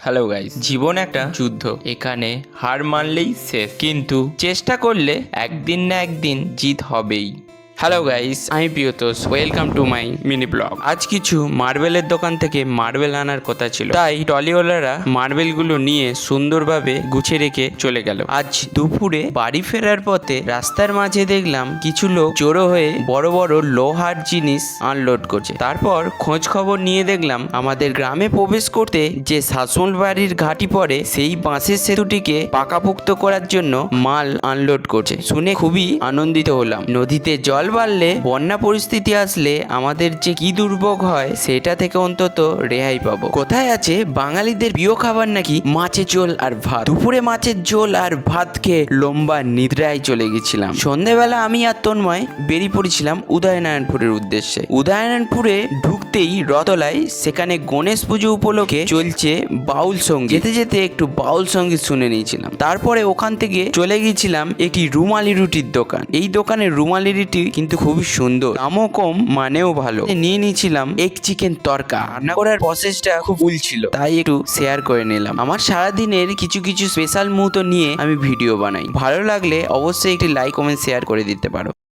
Hello guys জীবন একটা যুদ্ধ। এখানে হার মানলেই শেষ। কিন্তু চেষ্টা করলে একদিন না একদিন জিত হবেই। হ্যালো গাইস আমি Priyatosh welcome to my mini blog আজ কিছু মার্বেলের দোকান থেকে মার্বেল আনার কথা ছিল। তাই টলিওয়ালারা মার্বেলগুলো নিয়ে সুন্দরভাবে গুছিয়ে রেখে চলে গেল। আজ দুপুরে বাড়ি ফেরার পথে রাস্তার মাঝে দেখলাম কিছু লোক জড়ো হয়ে বড় বড় লোহার জিনিস আনলোড করছে। তারপর খোঁজ খবর নিয়ে দেখলাম আমাদের গ্রামে প্রবেশ করতে যে শাসমল বাড়ির ঘাটি পড়ে, সেই বাঁশের সেতুটিকে পাকাপোক্ত করার জন্য মাল আনলোড করছে। শুনে খুবই আনন্দিত হলাম। নদীতে জল বাড়লে, বন্যা পরিস্থিতি আসলে আমাদের যে কি দুর্ভোগ হয়, সেটা থেকে অন্তত রেহাই পাবো। কোথায় আছে বাঙালিদের প্রিয় খাবার নাকি মাছের ঝোল আর ভাত? দুপুরে মাছের ঝোল আর ভাত খেয়ে লম্বা নিদ্রায় চলে গেছিলাম। সন্ধেবেলা আমি আর তন্ময় বেরিয়ে পড়েছিলাম উদয়নারায়ণপুরের উদ্দেশ্যে। উদয়নারায়ণপুরে ঢুকতেই রতলায় সেখানে গণেশ পুজো উপলক্ষে চলছে বাউল সংগীত। যেতে যেতে একটু বাউল সংগীত শুনে নিয়েছিলাম। তারপরে ওখান থেকে চলে গিয়েছিলাম একটি রুমালি রুটির দোকান। এই দোকানের রুমালি রুটি কিন্তু খুবই সুন্দর। দামও কম, মানেও ভালো। নিয়ে নিয়েছিলাম এক চিকেন তরকা। রান্না করার প্রসেসটা খুব ভুল ছিল। তাই একটু শেয়ার করে নিলাম। আমার সারাদিনের কিছু কিছু স্পেশাল মুহূর্ত নিয়ে আমি ভিডিও বানাই। ভালো লাগলে অবশ্যই একটি লাইক কমেন্ট শেয়ার করে দিতে পারো।